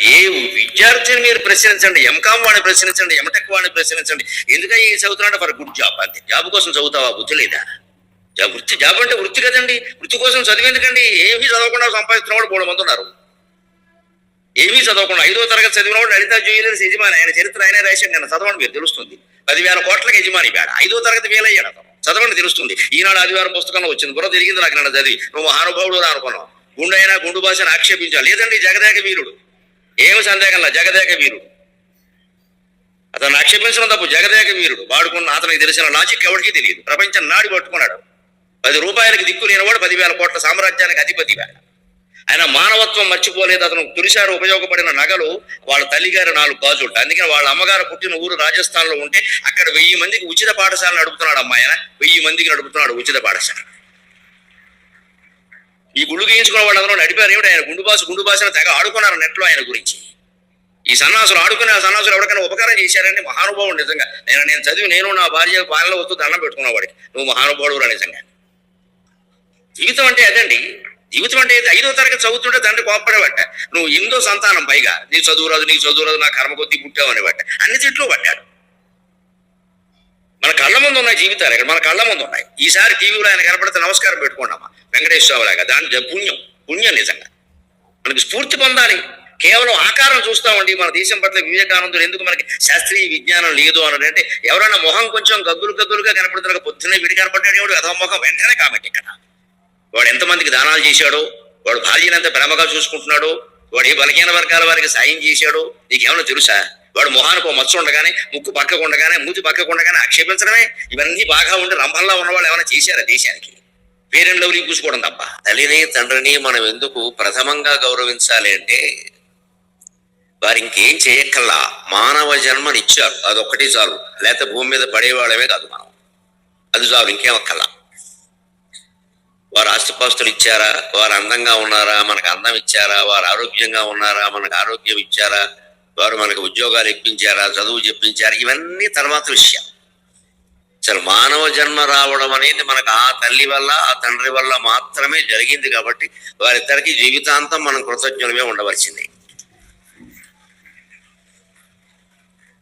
ఏ విద్యార్థిని మీరు ప్రశ్నించండి ఎంకామ్ వాడిని ప్రశ్నించండి ఎంటెక్ వాడిని ప్రశ్నించండి. ఎందుకని ఈ చదువుతున్నాడు? ఫర్ గుడ్ జాబ్ అంతే. జాబ్ కోసం చదువుతావా? బుద్ధి లేదా? జాబ్ వృత్తి జాబ్ అంటే వృత్తి కదండి. వృత్తి కోసం చదివేందుకండి? ఏమీ చదవకుండా సంపాదిస్తున్న వాడు మూడు మంది ఉన్నారు. ఏమీ చదవకుండా ఐదో తరగతి చదివినవాడు లలిత జ్యువెలర్స్ యజమాని. ఆయన చరిత్ర ఆయనే రాశాడు నేను చదవండి మీరు తెలుస్తుంది. పదివేల కోట్లకి యజమాని వేడ ఐదో తరగతి వేలయ్యాడు అతను. చదవండి తెలుస్తుంది. ఈనాడు ఆదివారం పుస్తకంలో వచ్చింది. బుర్ర తిరిగింది నాకు నన్ను చదివి. నువ్వు మహానుభావుడు అనుకున్నావు. గుండె అయినా గుండు భాషను ఆక్షేపించాలి లేదండి జగదేక వీరుడు. ఏమి సందేహంలా జగదేక వీరుడు. అతను ఆక్షేపించడం తప్పు. జగదేక వీరుడు. వాడుకున్న అతనికి తెలిసిన లాజిక్ ఎవరికి తెలియదు. ప్రపంచం నాడి పట్టుకున్నాడు. పది రూపాయలకి దిక్కు లేనివాడు పదివేల కోట్ల సామ్రాజ్యానికి అధిపతి ఆయన మానవత్వం మర్చిపోలేదు. అతను తొలిసారి ఉపయోగపడిన నగలు వాళ్ళ తల్లిగారు నాలుగు గాజులు. అందుకని వాళ్ళ అమ్మగారు పుట్టిన ఊరు రాజస్థాన్లో ఉంటే అక్కడ వెయ్యి మందికి ఉచిత పాఠశాల నడుపుతున్నాడు అమ్మాయి వెయ్యి మందికి నడుపుతున్నాడు ఉచిత పాఠశాల. ఈ గుండు గీయించుకున్న వాళ్ళందరూ నడిపారు. ఏమిటి ఆయన గుండు బాసు? గుండు బాసిన తెగ ఆడుకున్నారు నెట్లో ఆయన గురించి. ఈ సన్నాసులు ఆడుకునే ఆ సన్నాసులు ఎవరికైనా ఉపకారం చేశారని మహానుభావుడు నిజంగా. నేను నేను చదివి నేను నా భార్య పాలన వస్తూ దండం పెట్టుకున్న వాడికి నువ్వు మహానుభావుడు నిజంగా. జీవితం అంటే అదండి. జీవితం అంటే ఐదో తరగతి చదువుతుంటే తండ్రి కోపడేవాట నువ్వు ఇందో సంతానం పైగా. నీ చదువు రాదు నీ చదువు రాదు నా కర్మ కొద్దీ పుట్టావు అనేవాట. అన్ని చెట్లు పడ్డాడు మన కళ్ళ ముందు ఉన్నాయి జీవితాలు ఇక్కడ మన కళ్ళ ముందు ఉన్నాయి. ఈసారి టీవీలో ఆయన కనపడితే నమస్కారం పెట్టుకోండమ్మా. వెంకటేశ్వర లాగా దాని జ- పుణ్యం పుణ్యం నిజంగా. మనకి స్ఫూర్తి పొందాలి. కేవలం ఆకారం చూస్తామండి మన దేశం పట్ల వివేకానందులు ఎందుకు మనకి శాస్త్రీయ విజ్ఞానం లేదు అని అంటే ఎవరైనా మొహం కొంచెం గగ్గులు గగ్గులుగా కనపడుతున్న పొద్దున్నే విడి కనపడ్డాడు అదో మొహం వెంటనే కాబట్టి ఇక్కడ. వాడు ఎంతమందికి దానాలు చేశాడో? వాడు భార్యను ఎంత ప్రేమగా చూసుకుంటున్నాడు? వాడు ఏ బలహీన వర్గాల వారికి సాయం చేశాడో? నీకేమైనా తెలుసా? వాడు మొహానికి ఒక మచ్చ ఉండగానే ముక్కు పక్కకు ఉండగానే మూతి పక్కకు ఉండగానే ఆక్షేపించడమే. ఇవన్నీ బాగా ఉండి రంభంలో ఉన్న వాళ్ళు ఏమైనా చేశారా దేశానికి? పేరెంట్ లవ్లీ పూసుకోవడం తప్ప. తల్లిని తండ్రిని మనం ఎందుకు ప్రథమంగా గౌరవించాలి అంటే వారి ఇంకేం చేయక్కల్లా మానవ జన్మనిచ్చారు. అదొక్కటి చాలు. లేకపోతే భూమి మీద పడేవాళ్ళమే కాదు మనం. అది చాలు ఇంకేమక్కల్లా వారు ఆస్తిపాస్తులు ఇచ్చారా? వారు అందంగా ఉన్నారా? మనకు అందం ఇచ్చారా? వారు ఆరోగ్యంగా ఉన్నారా? మనకు ఆరోగ్యం ఇచ్చారా? వారు మనకు ఉద్యోగాలు ఇప్పించారా చదువు చెప్పించారు ఇవన్నీ తర్వాత విషయం. అసలు మానవ జన్మ రావడం అనేది మనకు ఆ తల్లి వల్ల ఆ తండ్రి వల్ల మాత్రమే జరిగింది కాబట్టి వారిద్దరికి జీవితాంతం మనం కృతజ్ఞులమే ఉండవలసింది.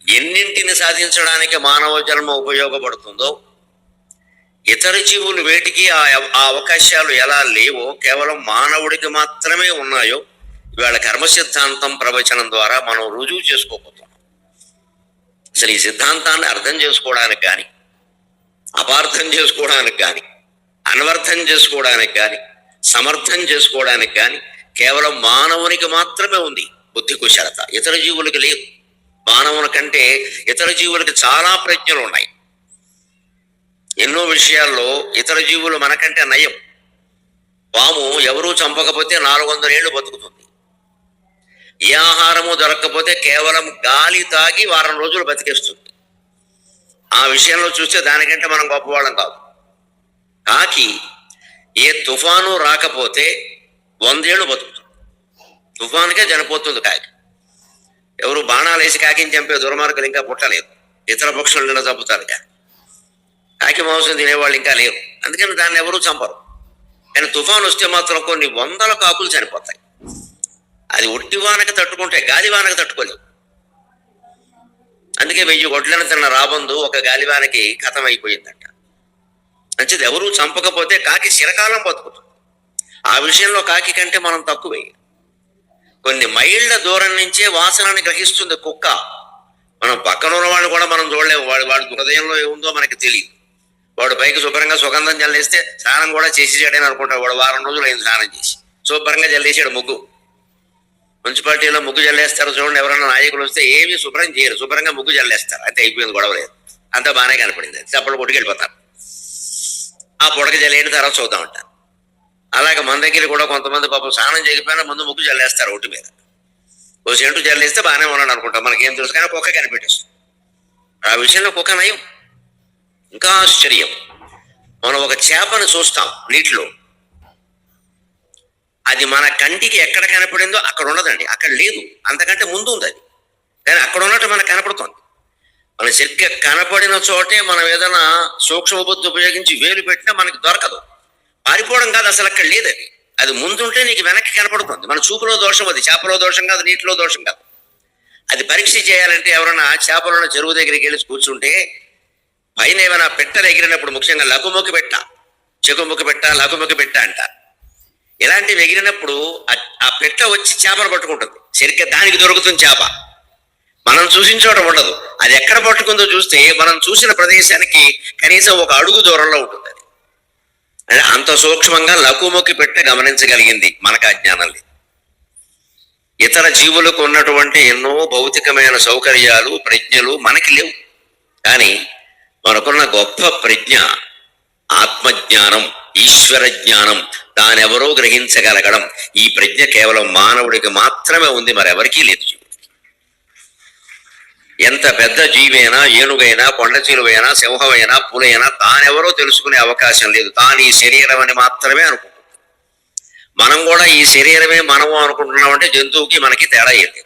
ఎన్నింటిని సాధించడానికి మానవ జన్మ ఉపయోగపడుతుందో ఇతర జీవులు వేటికి ఆ ఆ అవకాశాలు ఎలా లేవో కేవలం మానవుడికి మాత్రమే ఉన్నాయో ఇవాళ కర్మ సిద్ధాంతం ప్రవచనం ద్వారా మనం రుజువు చేసుకోబోతున్నాం. అసలు ఈ సిద్ధాంతాన్ని అర్థం చేసుకోవడానికి కానీ అపార్థం చేసుకోవడానికి కానీ అన్వర్థం చేసుకోవడానికి కానీ సమర్థం చేసుకోవడానికి కానీ కేవలం మానవునికి మాత్రమే ఉంది బుద్ధి కుశలత. ఇతర జీవులకి లేదు. మానవుని కంటే ఇతర జీవులకి చాలా ప్రజ్ఞలు ఉన్నాయి. ఎన్నో విషయాల్లో ఇతర జీవులు మనకంటే నయం. పాము ఎవరూ చంపకపోతే నాలుగు వందల ఏళ్ళు బతుకుతుంది. ఏ ఆహారము దొరకకపోతే కేవలం గాలి తాగి వారం రోజులు బతికేస్తుంది. ఆ విషయంలో చూస్తే దానికంటే మనం గొప్పవాళ్ళం కాదు. కాకి ఏ తుఫాను రాకపోతే వందేళ్ళు బతుకుతుంది. తుఫానుకే చనిపోతుంది కాకి. ఎవరు బాణాలు వేసి కాకిని చంపే దుర్మార్గులు ఇంకా పుట్టలేదు. ఇతర పక్షులు నిన్న చంపుతారు కానీ కాకి మాంసం తినేవాళ్ళు ఇంకా లేరు. అందుకని దాన్ని ఎవరూ చంపరు. కానీ తుఫాను వస్తే మాత్రం కొన్ని వందల కాకులు చనిపోతాయి. అది ఒట్టి వానకి తట్టుకుంటే గాలి వానకి తట్టుకోలేవు. అందుకే వెయ్యి గొడ్లను తిన్న రాబందు ఒక గాలివానకి కథం అయిపోయిందంట మంచిది ఎవరూ చంపకపోతే కాకి చిరకాలం బతుకుతుంది. ఆ విషయంలో కాకి కంటే మనం తక్కువే. కొన్ని మైళ్ళ దూరం నుంచే వాసనని గ్రహిస్తుంది కుక్క. మనం పక్కన ఉన్న కూడా మనం చూడలేము. వాడు వాడి హృదయంలో ఏముందో మనకి తెలియదు. వాడు పైకి శుభ్రంగా సుగంధం చల్లేస్తే స్నానం కూడా చేసేసాడని అనుకుంటాడు. వాడు వారం రోజులు అయింది స్నానం చేసి. శుభ్రంగా చల్లేసాడు ముగ్గు. మున్సిపాలిటీలో ముగ్గు జల్లేస్తారు చూడండి ఎవరైనా నాయకులు వస్తే ఏమీ శుభ్రం చేయరు. శుభ్రంగా ముగ్గు జల్లేస్తారు. అంతే అయిపోయింది గొడవ లేదు. అంతా బాగానే కనపడింది. చప్పలు కొట్టుకెళ్ళిపోతారు ఆ పొడక జల్లేని తర్వాత చూద్దాం అంటారు అలాగే మన దగ్గర కూడా కొంతమంది పాపం స్నానం చేయకపోయినా ముందు ముగ్గు జల్లేస్తారు ఒట్టి మీద. ఓ సెంటు జల్లేస్తే బాగానే ఉన్నాడు అనుకుంటాం. మనకేం తెలుసు కానీ కుక్క కనిపెట్టేస్తుంది. ఆ విషయంలో కుక్క నయం. ఇంకా ఆశ్చర్యం. మనం ఒక చేపను చూస్తాం నీటిలో. అది మన కంటికి ఎక్కడ కనపడిందో అక్కడ ఉండదండి అక్కడ లేదు. అంతకంటే ముందు ఉంది అది. కానీ అక్కడ ఉన్నట్టు మనకు కనపడుతోంది. మన సరిగ్గా కనపడిన చోటే మనం ఏదైనా సూక్ష్మ బుద్ధి ఉపయోగించి వేలు పెట్టినా మనకి దొరకదు. పారిపోవడం కాదు అసలు అక్కడ లేదు అది. అది ముందుంటే నీకు వెనక్కి కనపడుతుంది. మన చూపులో దోషం అది. చేపలో దోషం కాదు నీటిలో దోషం కాదు. అది పరీక్ష చేయాలంటే ఎవరైనా చేపలున్న చెరువు దగ్గరికి వెళ్ళి కూర్చుంటే పైన ఏమైనా పెట్టలు ఎగిరినప్పుడు ముఖ్యంగా లఘుముఖి పెట్ట. చెగుముఖి పెట్ట లఘుముఖి పెట్ట అంట. ఇలాంటివి ఎగిరినప్పుడు ఆ- పెట్ట వచ్చి చేపలు పట్టుకుంటుంది. సరిగ్గా దానికి దొరుకుతుంది చేప. మనం చూసిన చోట ఉండదు. అది ఎక్కడ పట్టుకుందో చూస్తే మనం చూసిన ప్రదేశానికి కనీసం ఒక అడుగు దూరంలో ఉంటుంది అది. అంత సూక్ష్మంగా లఘుముఖి పెట్ట గమనించగలిగింది మనకు అజ్ఞానం లేదు. ఇతర జీవులకు ఉన్నటువంటి ఎన్నో భౌతికమైన సౌకర్యాలు ప్రజ్ఞలు మనకి లేవు. కానీ మనకున్న గొప్ప ప్రజ్ఞ ఆత్మజ్ఞానం ఈశ్వర జ్ఞానం దానెవరో గ్రహించగలగడం. ఈ ప్రజ్ఞ కేవలం మానవుడికి మాత్రమే ఉంది మరెవరికీ లేదు ఎంత పెద్ద జీవైనా ఏనుగైనా కొండచీలువైనా సింహమైనా పులైనా తానెవరో తెలుసుకునే అవకాశం లేదు. తాను ఈ శరీరం అని మాత్రమే అనుకుంటుంది మనం కూడా ఈ శరీరమే మనము అనుకుంటున్నామంటే జంతువుకి మనకి తేడా ఏంటి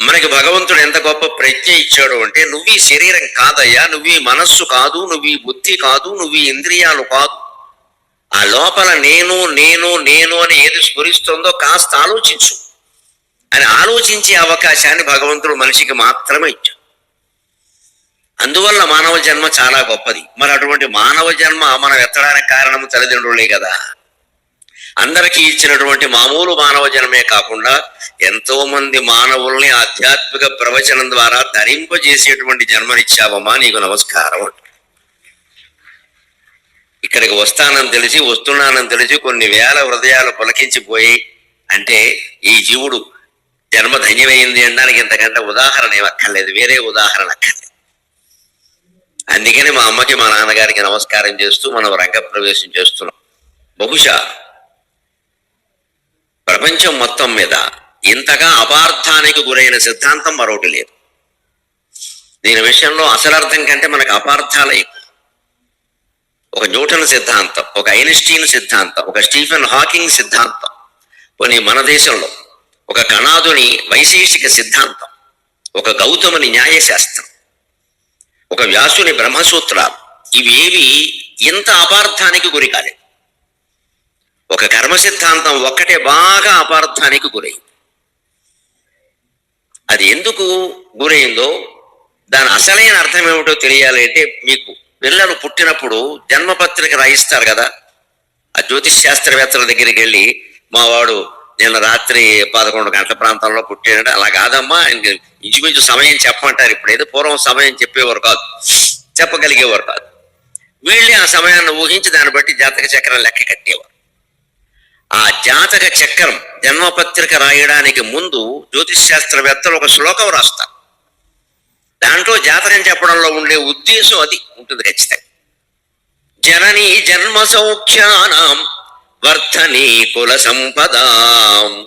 మనకి భగవంతుడు ఎంత గొప్ప ప్రజ్ఞ ఇచ్చాడు అంటే నువ్వు ఈ శరీరం కాదయ్యా నువ్వు ఈ మనస్సు కాదు నువ్వు ఈ బుద్ధి కాదు నువ్వు ఈ ఇంద్రియాలు కాదు. ఆ లోపల నేను నేను నేను అని ఏది స్ఫురిస్తుందో కాస్త ఆలోచించు. అని ఆలోచించే అవకాశాన్ని భగవంతుడు మనిషికి మాత్రమే ఇచ్చాడు. అందువల్ల మానవ జన్మ చాలా గొప్పది. మరి అటువంటి మానవ జన్మ మనం ఎత్తడానికి కారణం తల్లిదండ్రులే కదా. అందరికీ ఇచ్చినటువంటి మామూలు మానవ జన్మే కాకుండా ఎంతో మంది మానవుల్ని ఆధ్యాత్మిక ప్రవచనం ద్వారా ధరింపజేసేటువంటి జన్మనిచ్చావమ్మా నీకు నమస్కారం అంట. ఇక్కడికి వస్తానని తెలిసి వస్తున్నానని తెలిసి కొన్ని వేల హృదయాలు పులకించిపోయి అంటే ఈ జీవుడు జన్మ ధన్యమైంది అనడానికి ఇంతకంటే ఉదాహరణ ఏమక్కర్లేదు వేరే ఉదాహరణ అక్కర్లేదు అందుకని మా అమ్మకి మా నాన్నగారికి నమస్కారం చేస్తూ మనం రంగప్రవేశం చేస్తున్నాం బహుశా ప్రపంచం మొత్తం మీద ఇంతగా అపార్థానికి గురైన సిద్ధాంతం మరొకటి లేదు. దీని విషయంలో అసలు అర్థం కంటే మనకు అపార్థాలే ఎక్కువ. ఒక న్యూటన్ సిద్ధాంతం ఒక ఐన్స్టీన్ సిద్ధాంతం ఒక స్టీఫెన్ హాకింగ్ సిద్ధాంతం కొన్ని మన దేశంలో ఒక కణాదుని వైశేషిక సిద్ధాంతం ఒక గౌతముని న్యాయశాస్త్రం ఒక వ్యాసుని బ్రహ్మసూత్రాలు ఇవేవి ఇంత అపార్థానికి గురి కాలేదు. ఒక కర్మ సిద్ధాంతం ఒక్కటే బాగా అపార్థానికి గురైంది అది ఎందుకు గురైందో దాని అసలైన అర్థం ఏమిటో తెలియాలి అంటే మీకు పిల్లలు పుట్టినప్పుడు జన్మపత్రిక రాయిస్తారు కదా. ఆ జ్యోతిష్ శాస్త్రవేత్తల దగ్గరికి వెళ్ళి మా వాడు నిన్న రాత్రి పదకొండు గంటల ప్రాంతంలో పుట్టాడంటే. అలా కాదమ్మా ఇంచుమించు సమయం చెప్పమంటారు. ఇప్పుడు ఏదో పూర్వం సమయం చెప్పేవారు కాదు. చెప్పగలిగేవారు కాదు. వీళ్ళే ఆ సమయాన్ని ఊహించి దాన్ని బట్టి జాతక చక్రం లెక్క కట్టేవారు. ఆ జాతక చక్రం జన్మపత్రిక రాయడానికి ముందు జ్యోతిష్ శాస్త్రవేత్తలు ఒక శ్లోకం రాస్తారు. దాంట్లో జాతకం చెప్పడంలో ఉండే ఉద్దేశం అది ఉంటుంది ఖచ్చితంగా. జనని జన్మ సౌఖ్యానాం వర్ధని కుల సంపదాం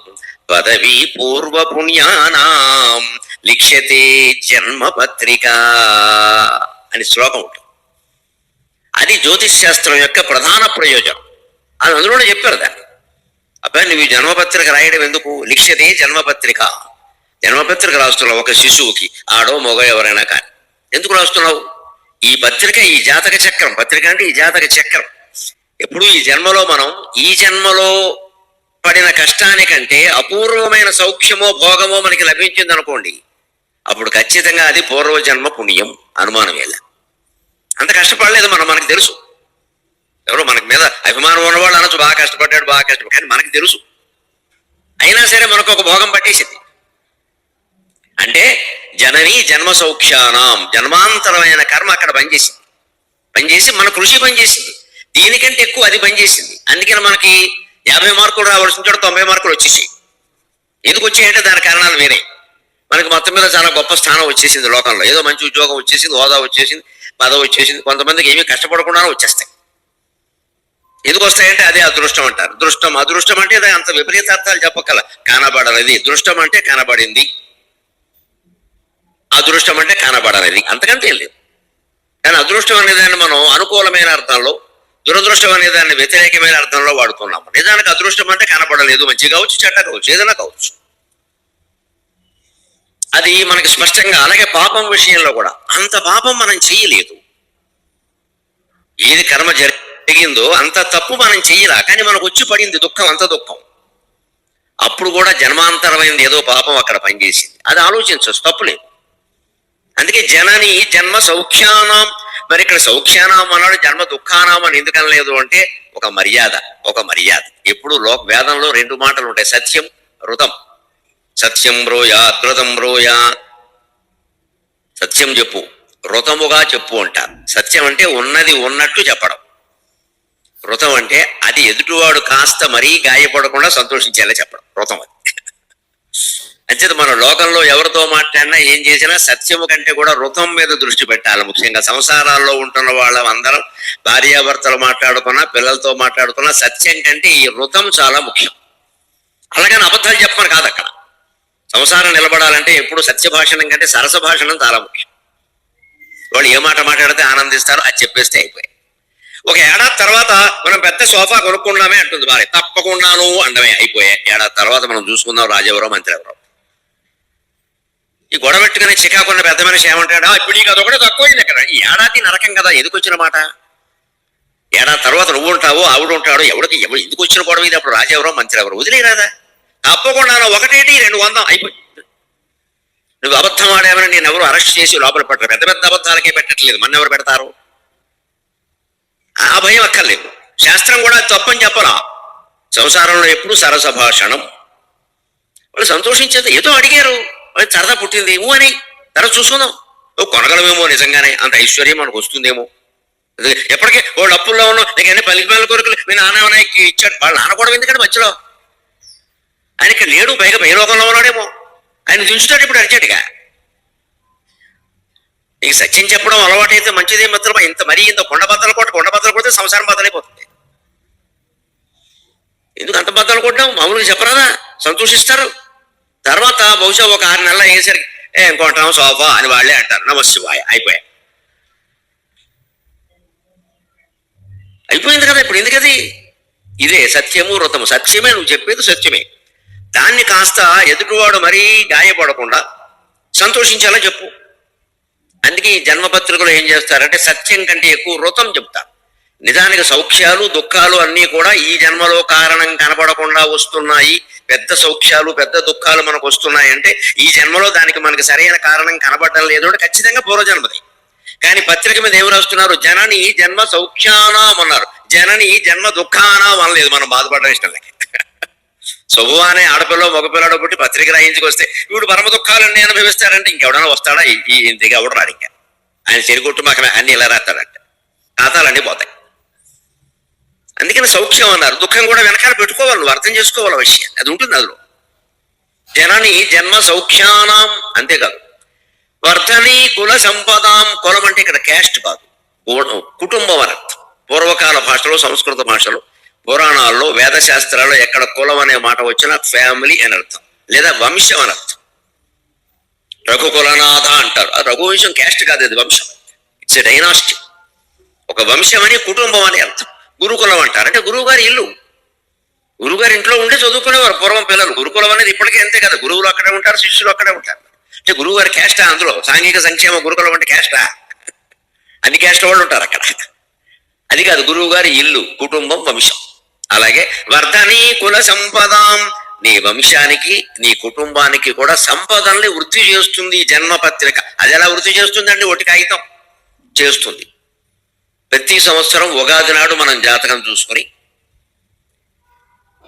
పదవి పూర్వ పుణ్యానాం లిఖ్యతే జన్మ పత్రిక అని శ్లోకం ఉంటుంది. అది జ్యోతిష్ శాస్త్రం యొక్క ప్రధాన ప్రయోజనం. అది అందులోనే చెప్పారు దాన్ని. అబ్బాయి నువ్వు ఈ జన్మపత్రిక రాయడం ఎందుకు? లిఖ్యతే జన్మపత్రిక. జన్మపత్రిక రాస్తున్నావు ఒక శిశువుకి ఆడో మగ ఎవరైనా కానీ. ఎందుకు రాస్తున్నావు? ఈ పత్రిక ఈ జాతక చక్రం. పత్రిక అంటే ఈ జాతక చక్రం. ఎప్పుడు ఈ జన్మలో మనం ఈ జన్మలో పడిన కష్టానికంటే అపూర్వమైన సౌఖ్యమో భోగమో మనకి లభించింది అనుకోండి అప్పుడు ఖచ్చితంగా అది పూర్వజన్మ పుణ్యం అనుమానం వేళ అంత కష్టపడలేదు మనం మనకు తెలుసు. ఎవరో మనకి మీద అభిమానం ఉన్నవాళ్ళు అనొచ్చు బాగా కష్టపడ్డాడు బాగా కష్టపడ్డాడు. కానీ మనకి తెలుసు. అయినా సరే మనకు ఒక భోగం పట్టేసింది. అంటే జనని జన్మ సౌఖ్యానం జన్మాంతరమైన కర్మ అక్కడ పనిచేసింది. పనిచేసి మన కృషి పనిచేసింది. దీనికంటే ఎక్కువ అది పనిచేసింది. అందుకని మనకి యాభై మార్కులు రావాల్సిన చోట తొంభై మార్కులు వచ్చేసి ఎందుకు వచ్చాయంటే దాని కారణాలు వేరే. మనకి మొత్తం మీద చాలా గొప్ప స్థానం వచ్చేసింది లోకంలో. ఏదో మంచి ఉద్యోగం వచ్చేసింది హోదా వచ్చేసింది పదవి వచ్చేసింది. కొంతమందికి ఏమీ కష్టపడకుండా వచ్చేస్తాయి. ఎందుకు వస్తాయంటే అదే అదృష్టం అంటారు. దృష్టం అదృష్టం అంటే అది అంత విపరీత అర్థాలు చెప్పగల కనబడనిది. దృష్టం అంటే కనబడింది. అదృష్టం అంటే కనబడనిది. అంతకంటే ఏం లేదు. కానీ అదృష్టం అనేదాన్ని మనం అనుకూలమైన అర్థంలో దురదృష్టం అనేదాన్ని వ్యతిరేకమైన అర్థంలో వాడుతున్నాము నిజానికి అదృష్టం అంటే కనబడలేదు. మంచి కావచ్చు చెడ్డ కావచ్చు ఏదైనా కావచ్చు. అది మనకి స్పష్టంగా అలాగే పాపం విషయంలో కూడా అంత పాపం మనం చేయలేదు. ఏది కర్మ జరి జరిగిందో అంత తప్పు మనం చెయ్యలా కానీ మనకు వచ్చి పడింది దుఃఖం అంత దుఃఖం. అప్పుడు కూడా జన్మాంతరమైంది ఏదో పాపం అక్కడ పనిచేసింది. అది ఆలోచించవచ్చు తప్పులేదు అందుకే జనని జన్మ సౌఖ్యానం మరి ఇక్కడ సౌఖ్యానం అన్నాడు జన్మ దుఃఖానం అని ఎందుకనలేదు అంటే ఒక మర్యాద ఒక మర్యాద. ఎప్పుడు లోక వేదంలో రెండు మాటలు ఉంటాయి సత్యం రుతం సత్యం బ్రోయా ధృతం బ్రోయా. సత్యం చెప్పు రుతముగా చెప్పు అంటారు సత్యం అంటే ఉన్నది ఉన్నట్టు చెప్పడం. వ్రతం అంటే అది ఎదుటివాడు కాస్త మరీ గాయపడకుండా సంతోషించేలా చెప్పడం. వ్రతం అది. అంచేత మన లోకంలో ఎవరితో మాట్లాడినా ఏం చేసినా సత్యము కంటే కూడా వృతం మీద దృష్టి పెట్టాలి ముఖ్యంగా. సంసారాల్లో ఉంటున్న వాళ్ళం అందరం భార్యాభర్తలు మాట్లాడుకున్నా పిల్లలతో మాట్లాడుకున్నా సత్యం కంటే ఈ వృతం చాలా ముఖ్యం. అలాగని అబద్ధాలు చెప్పమని కాదు అక్కడ. సంసారం నిలబడాలంటే ఎప్పుడు సత్య భాషణం కంటే సరస భాషణం చాలా ముఖ్యం. వాళ్ళు ఏ మాట మాట్లాడితే ఆనందిస్తారో అది చెప్పేస్తే అయిపోయాయి. ఒక ఏడాది తర్వాత మనం పెద్ద సోఫా కొనుక్కున్నామే అంటుంది భార్య తప్పకుండాను అండమే అయిపోయాయి ఏడాది తర్వాత మనం చూసుకుందాం రాజెవరో మంత్రి ఎవరో ఈ గొడవ పెట్టుకుని చికాకున్న పెద్ద మనిషి ఏమంటాడా? ఇప్పుడు నీకు అదొకటి తక్కువైంది అక్కడ. ఈ ఏడాది నరకం కదా ఎందుకు వచ్చిన మాట? ఏడాది తర్వాత నువ్వు ఉంటావు ఆవిడ ఉంటాడు ఎవడికి ఎవరు ఎందుకు వచ్చిన గొడవ ఇది? అప్పుడు రాజెవరో మంత్రి ఎవరు వదిలేరాదా తప్పకుండా ఒకటేటి రెండు వందం అయిపోయి నువ్వు అబద్ధం ఆడేవని నేను ఎవరు అరెస్ట్ చేసి లోపల పెట్టరు. పెద్ద పెద్ద అబద్ధాలకే పెట్టట్లేదు. మన ఎవరు పెడతారు? ఆ భయం అక్కర్లేదు శాస్త్రం కూడా తప్పని చెప్పరా సంసారంలో ఎప్పుడు సరస భాషణం వాళ్ళు సంతోషించేది ఏదో అడిగారు. వాళ్ళు సరదా పుట్టింది ఏమో అని. తర్వాత చూసుకుందాం. ఓ కొనగలమేమో నిజంగానే. అంత ఐశ్వర్యం మనకు వస్తుందేమో. అది ఎప్పటికీ వాళ్ళు అప్పుల్లో ఉన్నాం. నీకు అన్ని పలికి పల్లె కొరకులు మీ నాన్న ఇచ్చాడు. వాళ్ళ నాన్న కూడా ఎందుకంటే మధ్యలో? ఆయన ఇక్కడ లేడు. పైగా పై లోకంలో ఉన్నాడేమో. ఆయన దించుతాడు ఇప్పుడు అర్జెంటుగా. నీకు సత్యం చెప్పడం అలవాటైతే మంచిదే మిత్రమా? ఇంత మరీ ఇంత కొండ బద్దలు కొట్ట కొండ బద్దలు కొడితే సంసారం బద్దలైపోతుంది. ఎందుకు అంత బద్దలు కొట్టాం మామూలుగా చెప్పరాదా? సంతోషిస్తారు. తర్వాత బహుశా ఒక ఆరు నెలలు అయ్యేసరికి ఏ ఇంకొంటాం సోఫా అని వాళ్ళే అంటారు. నమశివాయ. అయిపోయా. అయిపోయింది కదా ఇప్పుడు. ఎందుకది? ఇదే సత్యము వ్రతము. సత్యమే నువ్వు చెప్పేది సత్యమే. దాన్ని కాస్త ఎదుటివాడు మరీ గాయపడకుండా సంతోషించేలా చెప్పు. అందుకే ఈ జన్మపత్రికలో ఏం చేస్తారంటే సత్యం కంటే ఎక్కువ వృతం చెప్తారు. నిజానికి సౌఖ్యాలు దుఃఖాలు అన్నీ కూడా ఈ జన్మలో కారణం కనపడకుండా వస్తున్నాయి. పెద్ద సౌఖ్యాలు పెద్ద దుఃఖాలు మనకు వస్తున్నాయి అంటే ఈ జన్మలో దానికి మనకి సరైన కారణం కనబడడం లేదు అంటే ఖచ్చితంగా పూర్వజన్మది. కానీ పత్రిక మీద ఏమి రాస్తున్నారు? జనని జన్మ సౌఖ్యానాం అన్నారు. జనని జన్మ దుఃఖానాం అనలేదు మనం బాధపడడం ఇష్టం లేక. శుభు అనే ఆడపిల్ల మగపిల్లాడో పుట్టి పత్రిక రాయించుకొస్తే వీడు పరమ దుఃఖాలన్నీ అనుభవిస్తాడంటే ఇంకెవడన్నా వస్తాడా? ఈ- ఈ ఎవడు రాడు ఇంకా? ఆయన చెరుగుట్టు మాకు అన్ని ఇలా రాస్తాడంట. ఖాతాలన్నీ పోతాయి. అందుకని సౌఖ్యం అన్నారు. దుఃఖం కూడా వెనకాల పెట్టుకోవాలి నువ్వు అర్థం చేసుకోవాలి విషయం. అది ఉంటుంది అందులో. జనని జన్మ సౌఖ్యానాం అంతేకాదు. వర్ధని కుల సంపదాం కులం అంటే ఇక్కడ క్యాస్ట్ కాదు. కుటుంబం అని పూర్వకాల భాషలో సంస్కృత భాషలో పురాణాల్లో వేదశాస్త్రాల్లో ఎక్కడ కులం అనే మాట వచ్చినా ఫ్యామిలీ అని అర్థం. లేదా వంశం అని అర్థం. రఘుకులనాథ అంటారు. ఆ రఘువంశం క్యాస్ట్ కాదు అది వంశం. ఇట్స్ డైనాస్టీ ఒక వంశం అని కుటుంబం అని అర్థం. గురుకులం అంటారు. అంటే గురువు గారి ఇల్లు. గురువుగారి ఇంట్లో ఉండే చదువుకునేవారు పూర్వం పిల్లలు. గురుకులం అనేది ఇప్పటికే అంతే కదా. గురువులు అక్కడే ఉంటారు శిష్యులు అక్కడే ఉంటారు. అంటే గురువుగారి క్యాస్టా అందులో? సాంఘిక సంక్షేమ గురుకులం అంటే క్యాస్టా అన్ని క్యాస్ట్ వాళ్ళు ఉంటారు అక్కడ. అది కాదు గురువు గారి ఇల్లు కుటుంబం వంశం. అలాగే వర్ధని కుల సంపదాం. నీ వంశానికి నీ కుటుంబానికి కూడా సంపదల్ని వృద్ధి చేస్తుంది ఈ అది ఎలా వృద్ధి చేస్తుందండి? ఒకటి కాగితం చేస్తుంది. ప్రతి సంవత్సరం ఉగాది నాడు మనం జాతకం చూసుకొని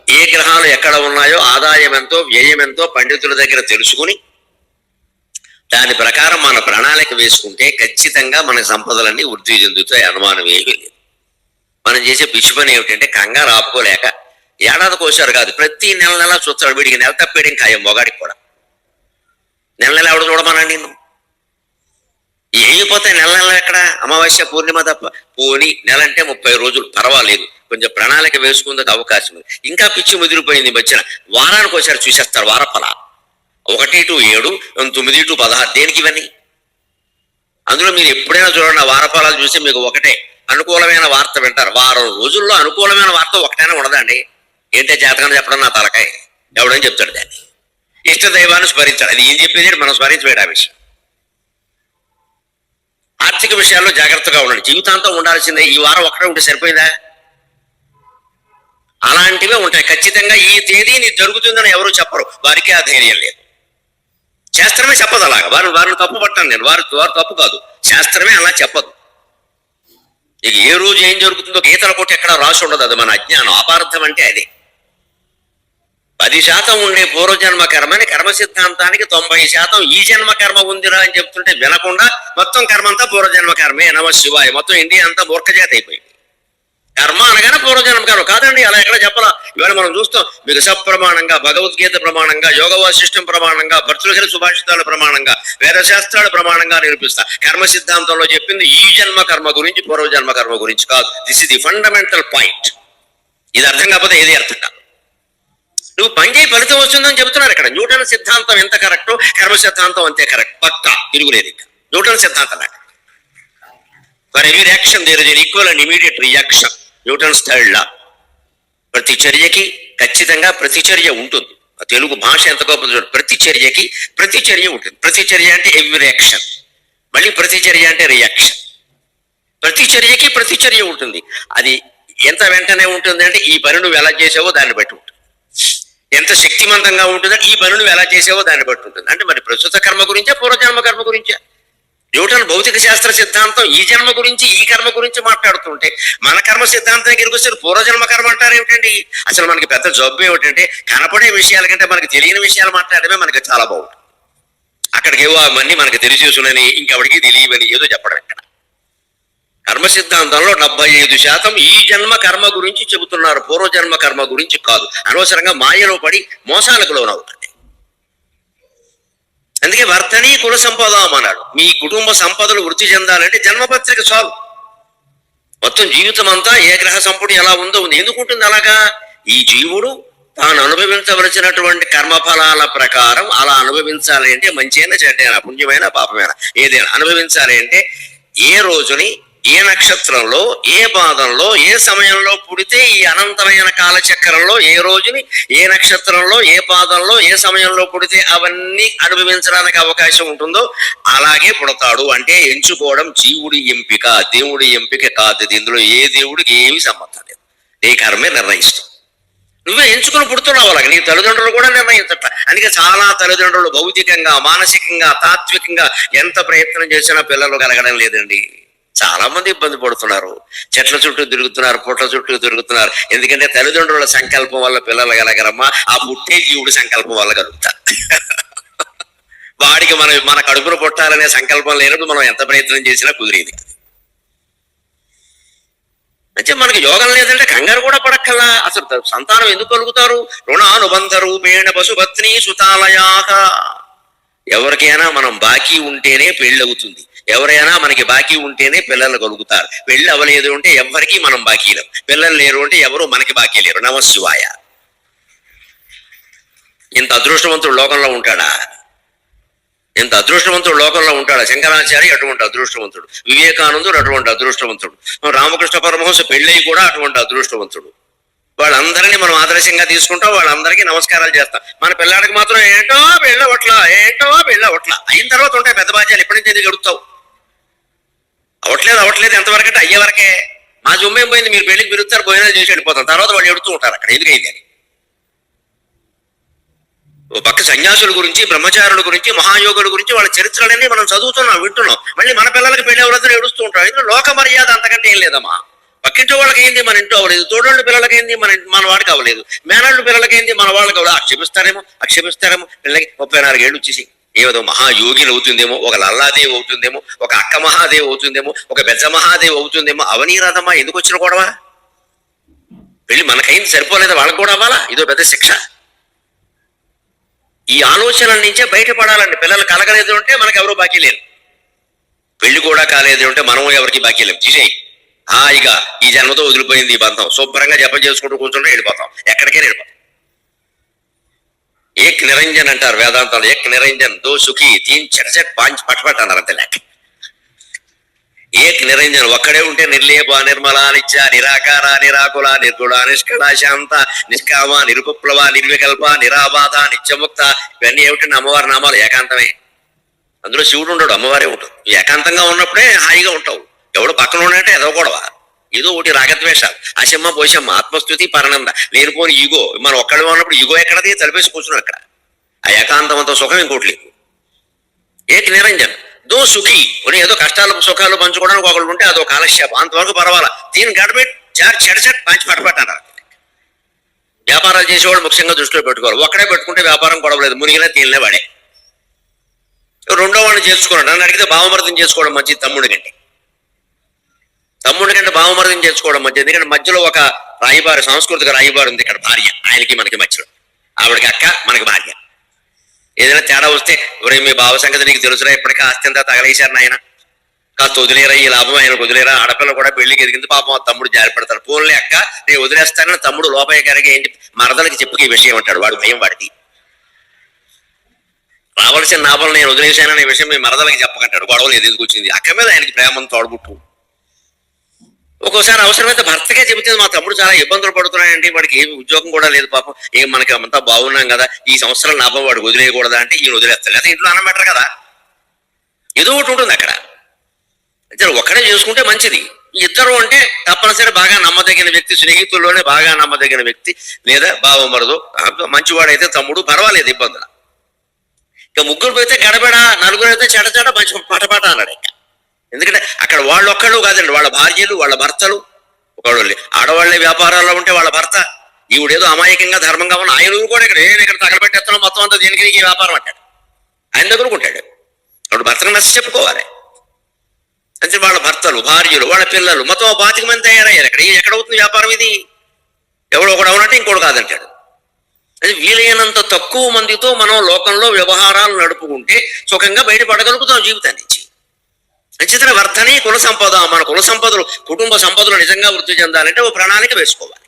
ఏ గ్రహాలు ఎక్కడ ఉన్నాయో ఆదాయం ఎంతో వ్యయం ఎంతో పండితుల దగ్గర తెలుసుకుని దాని ప్రకారం మన ప్రణాళిక వేసుకుంటే ఖచ్చితంగా మన సంపదలన్నీ వృద్ధి చెందుతాయి అనుమానం ఏమీ లేదు. మనం చేసే పిచ్చి పని ఏమిటంటే కంగారు ఆపుకోలేక ఏడాది కోసారు కాదు ప్రతి నెల నెల చూస్తాడు వీడికి నెల తప్పేయడం ఖాయం మొగాడికి కూడా. నెల నెల ఎవడు చూడమనండి నిన్ను? నెల నెల ఎక్కడ? అమావాస్య పూర్ణిమ తప్ప. పోని నెల అంటే ముప్పై రోజులు పర్వాలేదు. కొంచెం ప్రణాళిక వేసుకుందుకు అవకాశం ఉంది. ఇంకా పిచ్చి ముదిరిపోయింది ఈ మధ్యన. వారానికి ఒకసారి చూసేస్తారు వారఫల. ఒకటి టు ఏడు తొమ్మిది టు పదహారు దేనికి ఇవన్నీ? అందులో మీరు ఎప్పుడైనా చూడండి ఆ వారఫలాలు చూస్తే మీకు ఒకటే. అనుకూలమైన వార్త వింటారు. వారం రోజుల్లో అనుకూలమైన వార్త ఒకటైనా ఉండదండి. ఏంటంటే జాతకం చెప్పడం నా తలకాయ. ఎవడని చెప్తాడు దాన్ని? ఇష్ట దైవాన్ని స్మరించాడు అది ఏం చెప్పేది మనం స్మరించలేడు ఆ విషయం. ఆర్థిక విషయాల్లో జాగ్రత్తగా ఉండండి. జీవితాంతం ఉండాల్సిందే. ఈ వారం ఒకటే ఉంటే సరిపోయిందా? అలాంటివే ఉంటాయి. ఖచ్చితంగా ఈ తేదీ నీకు జరుగుతుందని ఎవరు చెప్పరు. వారికి ఆ ధైర్యం లేదు. శాస్త్రమే చెప్పదు అలాగా. వారు వారిని తప్పు పట్టాను నేను. వారు వారు తప్పు కాదు. శాస్త్రమే అలా చెప్పదు. ఇక ఏ రోజు ఏం జరుగుతుందో గీతల కొట్టి ఎక్కడ రాసి ఉండదు అది మన అజ్ఞానం. అపార్థం అంటే అది. పది శాతం ఉండే పూర్వజన్మ కర్మని కర్మ సిద్ధాంతానికి తొంభై శాతం ఈ జన్మ కర్మ ఉందిరా అని చెప్తుంటే వినకుండా మొత్తం కర్మ అంతా పూర్వజన్మ కర్మే నమ శివాయ. మొత్తం ఇండియా అంతా మూర్ఖజాతి అయిపోయింది. కర్మ అనగానే పూర్వజన్మ కర్మ కాదండి అలా ఎక్కడ చెప్పాలా. ఇవాళ మనం చూస్తాం మీకు ప్రమాణంగా భగవద్గీత ప్రమాణంగా యోగ వాసిష్టం ప్రమాణంగా భర్తృహరి సుభాషితాల ప్రమాణంగా వేదశాస్త్రాల ప్రమాణంగా నిరూపిస్తా. కర్మ సిద్ధాంతంలో చెప్పింది ఈ జన్మ కర్మ గురించి పూర్వజన్మ కర్మ గురించి కాదు. This is the fundamental point ఇది అర్థం కాకపోతే ఏది అర్థం కాదు. నువ్వు పనిచేయి ఫలితం వస్తుందని చెబుతున్నారు ఇక్కడ. న్యూటన్ సిద్ధాంతం ఎంత కరెక్ట్ కర్మ సిద్ధాంతం అంతే కరెక్ట్. పక్క తిరుగులేదు ఇక. న్యూటన్ సిద్ధాంతం లాగా for every there is equal and immediate reaction Newton's third law. ప్రతి చర్యకి ఖచ్చితంగా ప్రతిచర్య ఉంటుంది. ఆ తెలుగు భాష ఎంత గొప్ప చూడండి ప్రతి చర్యకి ప్రతిచర్య ఉంటుంది. ప్రతిచర్య అంటే ఎవ్రీ రియాక్షన్ మళ్ళీ ప్రతిచర్య అంటే రియాక్షన్ ప్రతి చర్యకి ప్రతిచర్య ఉంటుంది. అది ఎంత వెంటనే ఉంటుంది అంటే ఈ పని నువ్వు ఎలా చేసావో దాన్ని బట్టి ఉంటుంది. ఎంత శక్తివంతంగా ఉంటుందంటే ఈ పని నువ్వు ఎలా చేసావో దాన్ని బట్టి ఉంటుంది. అంటే మరి ప్రస్తుత కర్మ గురించా పూర్వజన్మ కర్మ గురించా? న్యూటన్ భౌతిక శాస్త్ర సిద్ధాంతం ఈ జన్మ గురించి ఈ కర్మ గురించి మాట్లాడుతుంటే మన కర్మ సిద్ధాంతం దగ్గరికి వచ్చి పూర్వజన్మ కర్మ అంటారు ఏమిటండి? అసలు మనకి పెద్ద జబ్బు ఏమిటంటే కనపడే విషయాల కంటే మనకి తెలియని విషయాలు మాట్లాడమే మనకి చాలా బాగుంటుంది. అక్కడికి ఏవో అవన్నీ మనకి తెలిసేసునని ఇంకెవరికి తెలియవని ఏదో చెప్పడం ఇక్కడ. కర్మ సిద్ధాంతంలో డెబ్బై ఐదు శాతం ఈ జన్మ కర్మ గురించి చెబుతున్నారు. పూర్వజన్మ కర్మ గురించి కాదు. అనవసరంగా మాయలో పడి మోసాలకు లోనవుతుంది. అందుకే వర్ధని కుల సంపద అన్నాడు. మీ కుటుంబ సంపదలు వృద్ధి చెందాలంటే జన్మపత్రిక చాలు. మొత్తం జీవితం అంతా ఏ గ్రహ సంపుటి ఎలా ఉందో ఉంది. ఎందుకుంటుంది అలాగా? ఈ జీవుడు తాను అనుభవించవలసినటువంటి కర్మఫలాల ప్రకారం అలా అనుభవించాలి అంటే మంచైనా చెడ్డైనా పుణ్యమైన పాపమైనా ఏదైనా అనుభవించాలి అంటే ఏ రోజుని ఏ నక్షత్రంలో ఏ పాదంలో ఏ సమయంలో పుడితే ఈ అనంతమైన కాలచక్రంలో ఏ రోజుని ఏ నక్షత్రంలో ఏ పాదంలో ఏ సమయంలో పుడితే అవన్నీ అనుభవించడానికి అవకాశం ఉంటుందో అలాగే పుడతాడు. అంటే ఎంచుకోవడం జీవుడి ఎంపిక దేవుడి ఎంపిక కాదు. ఇందులో ఏ దేవుడికి ఏమీ సంబంధం లేదు. నీ కర్మే నిర్ణయిస్తుంది. నువ్వే ఎంచుకుని పుడుతున్నావు అలాగే. నీ తల్లిదండ్రులు కూడా నిర్ణయించట అందుకే చాలా తల్లిదండ్రులు భౌతికంగా మానసికంగా తాత్వికంగా ఎంత ప్రయత్నం చేసినా పిల్లలు కలగడం లేదండి. చాలా మంది ఇబ్బంది పడుతున్నారు. చెట్ల చుట్టూ తిరుగుతున్నారు పుట్ల చుట్టూ తిరుగుతున్నారు. ఎందుకంటే తల్లిదండ్రుల సంకల్పం వల్ల పిల్లలు కలగరమ్మా ఆ పుట్టే జీవుడి సంకల్పం వల్ల కలుగుతారు వాడికి మనం మన కడుపును పుట్టాలనే సంకల్పం లేనప్పుడు మనం ఎంత ప్రయత్నం చేసినా కుదిరేది అంటే మనకి యోగం లేదంటే కంగారు కూడా పడక్కల్లా. అసలు సంతానం ఎందుకు కలుగుతారు? రుణానుబంధ రూపేణ పశుపత్ని సుతాలయాక ఎవరికైనా మనం బాకీ ఉంటేనే పెళ్ళి అవుతుంది ఎవరైనా మనకి బాకీ ఉంటేనే పిల్లలు కలుగుతారు పెళ్ళి అవ్వలేదు అంటే ఎవరికీ మనం బాకీ లేవు పిల్లలు లేరు అంటే ఎవరు మనకి బాకీ లేరు. నమ శివాయ. ఇంత అదృష్టవంతుడు లోకంలో ఉంటాడా? ఇంత అదృష్టవంతుడు లోకంలో ఉంటాడు? శంకరాచార్య అటువంటి అదృష్టవంతుడు. వివేకానందుడు అటువంటి అదృష్టవంతుడు. రామకృష్ణ పరమహంస పెళ్ళై కూడా అటువంటి అదృష్టవంతుడు. వాళ్ళందరినీ మనం ఆదర్శంగా తీసుకుంటాం వాళ్ళందరికీ నమస్కారాలు చేస్తాం. మన పిల్లాడికి మాత్రం ఏంటో వెళ్ళవట్ల ఏంటో వెళ్ళవట్ల అయిన తర్వాత ఉంటాయి పెద్ద బాధ్యాలు ఎప్పటి నుంచి ఎందుకు గడుపుతావు. అవట్లేదు అవట్లేదు ఎంతవరకు అంటే అయ్యే వరకే. మా జుమ్మేం పోయింది? మీరు పెళ్ళికి పిలుస్తారు భోజనాలు చేసి వెళ్ళిపోతాం. తర్వాత వాళ్ళు ఎడుతూ ఉంటారు అక్కడ. ఎందుకైంది అని ఓ పక్క సన్యాసుల గురించి బ్రహ్మచారుల గురించి మహాయోగుల గురించి వాళ్ళ చరిత్రలన్నీ మనం చదువుతున్నాం వింటున్నాం. మళ్ళీ మన పిల్లలకి పెళ్ళి ఎవరైతే ఏడుస్తూ ఉంటాం ఇందులో లోక మర్యాద అంతకంటే ఏం లేదమ్మా. పక్కింటి వాళ్ళకి ఏంది? మన ఇంట్లో అవ్వలేదు. తోడోళ్ళ పిల్లలకి ఏంది? మన మన వాడికి అవ్వలేదు. మేనళ్ళు పిల్లలకి ఏంది? మన వాళ్ళకి అవ్వలేదు. ఆక్షేపిస్తారేమో ఆక్షేపిస్తారేమో పిల్లలకి ముప్పై నాలుగేళ్ళు వచ్చేసి ఏదో మహాయోగిని అవుతుందేమో ఒక లల్లాదేవి అవుతుందేమో ఒక అక్క మహాదేవి అవుతుందేమో ఒక బెజ్జ మహాదేవి అవుతుందేమో అవనీరాదమ్మా ఎందుకు వచ్చిన గొడవ? పెళ్ళి మనకైంది సరిపోలేదు వాళ్ళకి కూడా అవ్వాలా? ఇదో పెద్ద శిక్ష. ఈ ఆలోచనల నుంచే బయటపడాలండి. పిల్లలు కలగలేదు అంటే మనకు ఎవరు బాకీ లేరు. పెళ్ళి కూడా కాలేదు అంటే మనం ఎవరికి బాకీ లేము. తీసేయి హాయిగా ఈ జన్మతో వదిలిపోయింది ఈ బంధం. శుభ్రంగా జపం చేసుకుంటూ కూర్చుంటే వెళ్ళిపోతాం. ఎక్కడికైనా వెళ్ళిపోతాం. ఏక్ నిరంజన్ అంటారు వేదాంతంలో. ఏక్ నిరంజన్ దో సుఖి తీన్ చెట్ చెట్ పాంచ్ పట్ అన్నారు అంతే లేక ఏక్ నిరంజన్ ఒక్కడే ఉంటే నిర్లేప నిర్మల నిత్య నిరాకార నిరాకుల నిర్గుణ నిష్కళ శాంత నిష్కామ నిరుపప్లవ నిర్వికల్ప నిరాబాధ నిత్యముక్త ఇవన్నీ ఏమిటంటే అమ్మవారి నామాలు? ఏకాంతమే. అందులో శివుడు ఉండడు అమ్మవారే ఉంటుంది ఏకాంతంగా ఉన్నప్పుడే హాయిగా ఉంటావు. ఎవడు పక్కన ఉన్నట్టే ఎదవకూడవా ఏదో ఒకటి రాగద్వేషాలు. అశమ్మ పోషమ్మ ఆత్మస్థుతి పరనంద. లేనిపోని ఈగో మనం ఒక్కడే ఉన్నప్పుడు ఈగో ఎక్కడది? తలిపేసి కూర్చున్నాం అక్కడ. ఆ ఏకాంతమంతో సుఖం ఇంకోటి లేదు. ఏటి నిరంజన్? దో సుఖీ. కొని ఏదో కష్టాలు సుఖాలు పంచుకోవడానికి ఒకళ్ళు ఉంటే అదో కాలక్షేపం. అంతవరకు పర్వాలా. దీని గడబెట్ చార్ చెడచట్ పంచి పడబెట్టారు వ్యాపారాలు చేసేవాడు ముఖ్యంగా దృష్టిలో పెట్టుకోవాలి. ఒక్కడే పెట్టుకుంటే వ్యాపారం గొడవలేదు. మునిగినా తేలినే వాడే. రెండో వాడిని చేసుకోండి నన్ను అడిగితే భావమర్థం చేసుకోవడం మంచిది తమ్ముడి కంటే. తమ్ముడి కంటే భావమర్దం చేసుకోవడం మధ్య ఎందుకంటే మధ్యలో ఒక రాయిబారు సాంస్కృతిక రాయిబారు ఉంది ఇక్కడ భార్య. ఆయనకి మనకి మధ్యలో. ఆవిడకి అక్క మనకి భార్య. ఏదైనా తేడా వస్తే ఒరే మీ భావ సంగతి నీకు తెలుసురా ఇప్పటికీ ఆస్తి అంతా తగలేశారు నాయన. కాస్త వదిలేరా ఈ లాభం ఆయన వదిలేరా ఆడపిల్ల కూడా పెళ్ళికి ఎదిగింది పాపం తమ్ముడు తమ్ముడు జారిపడతాడు పోన్లే అక్క నేను వదిలేస్తానని తమ్ముడు లోపయ్య గారికి ఏంటి మరదలకి చెప్పుకు ఈ విషయం అంటాడు. వాడు భయం వాడిది రావాల్సిన నాపలు నేను వదిలేశాననే విషయం మీ మరదలకి చెప్పకంటాడు. గొడవలు ఎదుగు అక్క మీద ఆయనకి ప్రేమను తోడబుట్టు. ఒక్కోసారి అవసరమైతే భర్తకే చెబితే మా తమ్ముడు చాలా ఇబ్బందులు పడుతున్నాయండి వాడికి ఏమి ఉద్యోగం కూడా లేదు పాపం. ఏం మనకి అంతా బాగున్నాం కదా. ఈ సంవత్సరం నా వాడు వదిలేయకూడదా అంటే ఈయన వదిలేస్తాడు. లేదా ఇంట్లో అన్నమాట కదా. ఏదో ఒకటి ఉంటుంది అక్కడ. ఇద్దరు ఒక్కడే చేసుకుంటే మంచిది. ఇద్దరు అంటే తప్పనిసరి బాగా నమ్మదగిన వ్యక్తి స్నేహితుల్లోనే బాగా నమ్మదగిన వ్యక్తి లేదా బావమరదు మంచివాడైతే తమ్ముడు పర్వాలేదు ఇబ్బందులు. ఇక ముగ్గురు పోతే గడబడ నలుగురు అయితే చెడ మంచి పటపట అన్నాడు ఇంకా. ఎందుకంటే అక్కడ వాళ్ళు ఒక్కళ్ళు కాదండి వాళ్ళ భార్యలు వాళ్ళ భర్తలు. ఒకళ్ళు ఆడవాళ్ళే వ్యాపారాల్లో ఉంటే వాళ్ళ భర్త. ఈవిడేదో అమాయకంగా ధర్మంగా ఉన్న ఆయన కూడా ఇక్కడ. నేను ఇక్కడ తగలబెట్టేస్తున్నాం మొత్తం అంతా దీనికి ఈ వ్యాపారం అంటాడు. ఆయన దగ్గర ఉంటాడు అప్పుడు భర్తను నచ్చ చెప్పుకోవాలి. అంటే వాళ్ళ భర్తలు భార్యలు వాళ్ళ పిల్లలు మొత్తం ఓ పాతిక మంది తయారయ్యారు. ఇక్కడ ఎక్కడ అవుతుంది వ్యాపారం ఇది? ఎవడో ఒకడు అవునంటే ఇంకోడు కాదంటాడు. అది వీలైనంత తక్కువ మందితో మనం లోకంలో వ్యవహారాలు నడుపుకుంటే సుఖంగా బయటపడగలుగుతాం జీవితాన్ని. నుంచి ఖచ్చితంగా వర్ధని కుల సంపద మన కుల సంపదలు కుటుంబ సంపదలు నిజంగా వృద్ధి చెందాలంటే ఓ ప్రణాళిక వేసుకోవాలి.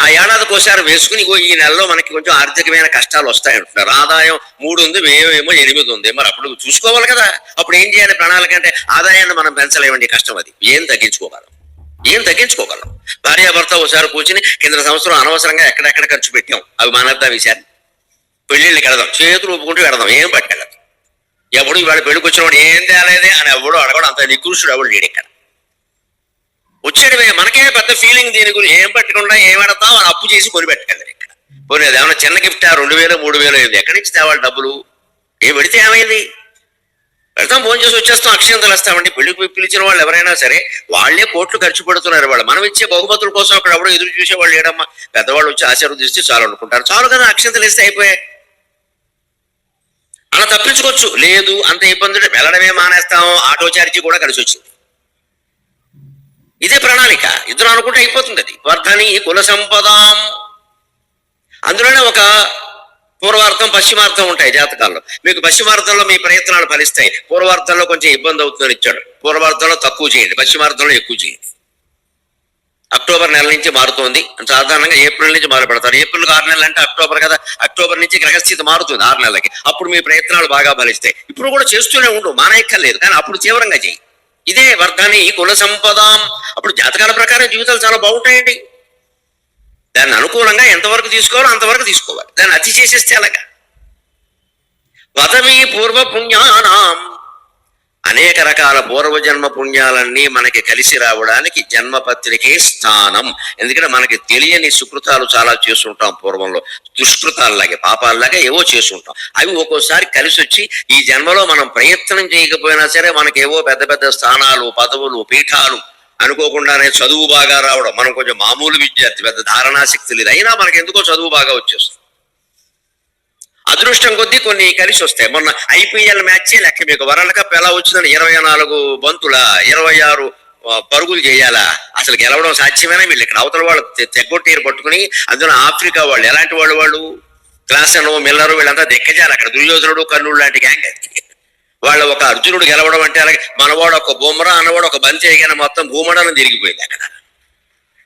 ఆ ఏడాదికి ఒకసారి వేసుకుని ఈ నెలలో మనకి కొంచెం ఆర్థికమైన కష్టాలు వస్తాయి అంటున్నారు. ఆదాయం మూడు ఉంది మేమేమో ఎనిమిది ఉంది. మరి అప్పుడు చూసుకోవాలి కదా. అప్పుడు ఏం చేయాలి ప్రణాళిక అంటే ఆదాయాన్ని మనం పెంచలేమండి కష్టం అది. ఏం తగ్గించుకోగలం? ఏం తగ్గించుకోగలం? భార్యాభర్త ఒకసారి కూర్చుని కింద సంవత్సరం అనవసరంగా ఎక్కడెక్కడ ఖర్చు పెట్టాం. అవి మానేద్దాం ఈసారి పెళ్ళిళ్ళకి వెళదాం. చేతులు ఒప్పుకుంటూ వెళదాం. ఏం పట్టలేదు ఎవడు ఇవాళ పెళ్ళికి వచ్చినవాడు ఏం తేలేదే అని ఎవడు అడగడం అంత నికృష్టుడు ఎవడు లేడు ఇక్కడ. వచ్చాడు మనకే పెద్ద ఫీలింగ్ దీని గురించి ఏం పెట్టకుండా ఏం పెడతాం అని అప్పు చేసి కొని పెట్టగలరు ఇక్కడ. పోనీ ఏమైనా చిన్న గిఫ్ట్ రెండు వేలు మూడు వేలు అయింది. ఎక్కడి నుంచి తేవాలి డబ్బులు? ఏం పెడితే ఏమైంది? పెడతాం ఫోన్ చేసి వచ్చేస్తాం అక్షంతలు వస్తామండి. పెళ్ళికి పోయి పిలిచిన వాళ్ళు ఎవరైనా సరే వాళ్ళే కోట్లు ఖర్చు పెడుతున్నారు వాళ్ళు. మనం ఇచ్చే బహుమతుల కోసం అక్కడ ఎవడో ఎదురు చూసే వాళ్ళు ఏడమ్మా పెద్దవాళ్ళు వచ్చి ఆశీర్వదిస్తే చాలు అనుకుంటారు. చాలు కదా అక్షంతలు ఇస్తే అయిపోయాయి. అలా తప్పించుకోవచ్చు. లేదు అంత ఇబ్బందులు వెళ్ళడమే మానేస్తాం ఆటో ఛార్జీ కూడా కలిసి వచ్చింది ఇదే ప్రణాళిక. ఇద్దరు అనుకుంటే అయిపోతుంది అది. వర్ధని కుల సంపదాం. అందులోనే ఒక పూర్వార్థం పశ్చిమార్థం ఉంటాయి జాతకాల్లో. మీకు పశ్చిమార్థంలో మీ ప్రయత్నాలు ఫలిస్తాయి. పూర్వార్థంలో కొంచెం ఇబ్బంది అవుతుందని ఇచ్చాడు. పూర్వార్థంలో తక్కువ చేయండి. పశ్చిమార్థంలో ఎక్కువ చేయండి. అక్టోబర్ నెల నుంచి మారుతోంది. సాధారణంగా ఏప్రిల్ నుంచి మొదలు పెడతారు ఏప్రిల్ ఆరు నెలలు అంటే అక్టోబర్ కదా. అక్టోబర్ నుంచి గ్రహస్థితి మారుతుంది ఆరు నెలలకి. అప్పుడు మీ ప్రయత్నాలు బాగా ఫలిస్తాయి. ఇప్పుడు కూడా చేస్తూనే ఉండు మానేయక్కర్లేదు. కానీ అప్పుడు తీవ్రంగా చేయి. ఇదే వర్ధని కుల సంపద. అప్పుడు జాతకాల ప్రకారం జీవితాలు చాలా బాగుంటాయండి. దాన్ని అనుకూలంగా ఎంతవరకు తీసుకోవాలో అంతవరకు తీసుకోవాలి. దాన్ని అతి చేసేస్తే అలాగా వదవి పూర్వ పుణ్యానాం. అనేక రకాల పూర్వజన్మ పుణ్యాలన్నీ మనకి కలిసి రావడానికి జన్మపత్రికే స్థానం. ఎందుకంటే మనకి తెలియని సుకృతాలు చాలా చేస్తుంటాం పూర్వంలో. దుష్కృతాల్లాగే పాపాల్లాగే ఏవో చేస్తుంటాం. అవి ఒక్కోసారి కలిసి వచ్చి ఈ జన్మలో మనం ప్రయత్నం చేయకపోయినా సరే మనకి ఏవో పెద్ద పెద్ద స్థానాలు పదవులు పీఠాలు అనుకోకుండానే చదువు బాగా రావడం. మనం కొంచెం మామూలు విద్యార్థి పెద్ద ధారణాశక్తి లేదు. అయినా మనకి ఎందుకో చదువు బాగా వచ్చేస్తుంది. అదృష్టం కొద్దీ కొన్ని కలిసి వస్తాయి. మొన్న ఐపీఎల్ మ్యాచ్ లెక్క మీకు వరల్డ్ కప్ ఎలా వచ్చిందని ఇరవై నాలుగు బంతుల ఇరవై ఆరు పరుగులు చేయాలా? అసలు గెలవడం సాధ్యమేనా? వీళ్ళు ఇక్కడ అవతల వాళ్ళు తెగ్గొట్టేరు పట్టుకుని అందులో ఆఫ్రికా వాళ్ళు ఎలాంటి వాళ్ళు వాళ్ళు? క్లాసన్ మిల్లరు వీళ్ళంతా దిక్కజారు అక్కడ దుర్యోధనుడు కర్ణుడు లాంటి గ్యాంగ్ వాళ్ళు వాళ్ళ ఒక అర్జునుడు గెలవడం అంటే అలాగే మనవాడు ఒక బొమ్మరా అన్నవాడు ఒక బంతి వేయగానే మొత్తం భూమండలం తిరిగిపోయింది అక్కడ.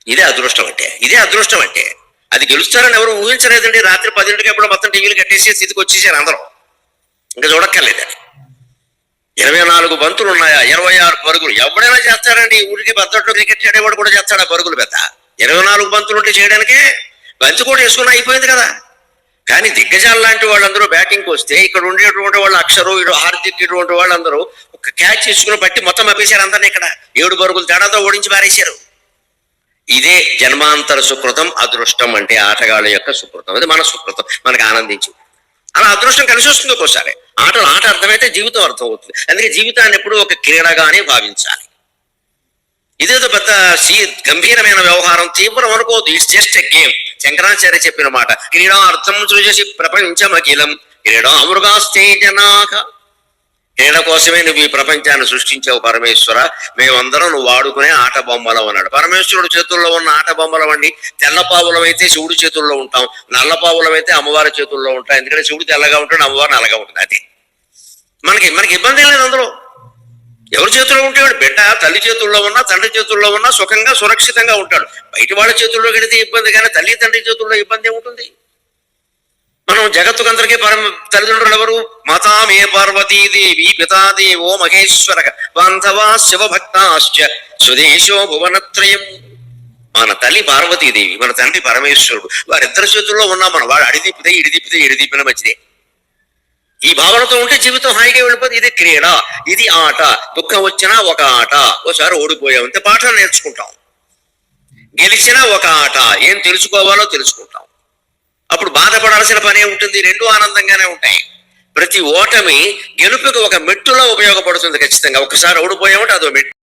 ఇదే అదృష్టం అంటే ఇదే అదృష్టం అంటే. అది గెలుస్తారని ఎవరు ఊహించలేదండి. రాత్రి పదింటికి అప్పుడు మొత్తం టీవీలు కట్టేసి స్థితికి వచ్చేసారు అందరూ. ఇంకా చూడక్కర్లేదు అది. ఇరవై నాలుగు బంతులు ఉన్నాయా? ఇరవై ఆరు పరుగులు. ఎవడైనా చేస్తారండి ఊరికి బద్దట్లో క్రికెట్ ఆడేవాడు కూడా చేస్తాడు ఆ పరుగులు పెద్ద? ఇరవై నాలుగు బంతులు ఉంటే చేయడానికే బంతి కూడా వేసుకుని అయిపోయింది కదా. కానీ దిగ్గజాలు లాంటి వాళ్ళందరూ బ్యాటింగ్కి వస్తే ఇక్కడ ఉండేటువంటి వాళ్ళు అక్షరు ఇటు హార్దిక్ ఇటువంటి వాళ్ళందరూ ఒక క్యాచ్ తీసుకుని బట్టి మొత్తం అప్పేశారు అందరినీ ఇక్కడ. ఏడు పరుగులు తేడాతో ఓడించి పారేశారు. ఇదే జన్మాంతర సుకృతం అదృష్టం అంటే ఆటగాళ్ళ యొక్క సుకృతం. అది మన సుకృతం మనకు ఆనందించి. అలా అదృష్టం కలిసి వస్తుంది ఒక్కోసారి. ఆటలు ఆట అర్థమైతే జీవితం అర్థం అవుతుంది అందుకే జీవితాన్ని ఎప్పుడూ ఒక క్రీడగానే భావించాలి. ఇదేదో పెద్ద సీ గంభీరమైన వ్యవహారం. తీవ్రం అనుకోవద్దు. It's just a game Shankaracharya చెప్పిన మాట క్రీడా అర్థం సృజసి ప్రపంచమఖిలం. క్రీడా అమృగాస్తే జనాక క్రీడ కోసమే నువ్వు ఈ ప్రపంచాన్ని సృష్టించావు పరమేశ్వర. మేమందరం నువ్వు వాడుకునే ఆట బొమ్మలం అన్నాడు. పరమేశ్వరుడు చేతుల్లో ఉన్న ఆట బొమ్మలం అండి. తెల్ల అయితే శివుడి చేతుల్లో ఉంటాం. నల్ల అయితే అమ్మవారి చేతుల్లో ఉంటాం ఎందుకంటే శివుడు తెల్లగా ఉంటాడు అమ్మవారు నల్లగా ఉంటుంది. అది మనకి మనకి ఇబ్బంది లేదు అందులో. ఎవరి చేతుల్లో ఉంటాడు బిడ్డ తల్లి చేతుల్లో ఉన్నా తండ్రి చేతుల్లో ఉన్నా సుఖంగా సురక్షితంగా ఉంటాడు. బయట వాళ్ళ చేతుల్లో కడితే ఇబ్బంది కానీ తల్లి తండ్రి చేతుల్లో ఇబ్బంది ఉంటుంది మనం జగత్తుకందరికీ పరమ తల్లిదండ్రులు ఎవరు? మాతామే పార్వతీదేవి పితాదేవో మహేశ్వర బాంధవా శివభక్తాశ్చ. స్వదేశో భువనత్రయం. మన తల్లి పార్వతీదేవి మన తండ్రి పరమేశ్వరుడు. వారిద్దరి చేతుల్లో ఉన్నాం మనం వాడు అడిదిప్పితే ఇడిదిప్పితే ఇడిదిప్పిన మంచిదే. ఈ భావనతో ఉంటే జీవితం హాయిగా వెళ్ళిపోతుంది ఇది క్రీడ ఇది ఆట. దుఃఖం వచ్చినా ఒక ఆట. ఓసారి ఓడిపోయాం అంతే పాఠం నేర్చుకుంటాం. గెలిచినా ఒక ఆట. ఏం తెలుసుకోవాలో తెలుసుకుంటాం. అప్పుడు బాధపడాల్సిన పనే ఉంటుంది రెండు ఆనందంగానే ఉంటాయి. ప్రతి ఓటమి గెలుపుకి ఒక మెట్టులో ఉపయోగపడుతుంది ఖచ్చితంగా. ఒకసారి ఓడిపోయామంటే అదో మెట్టు.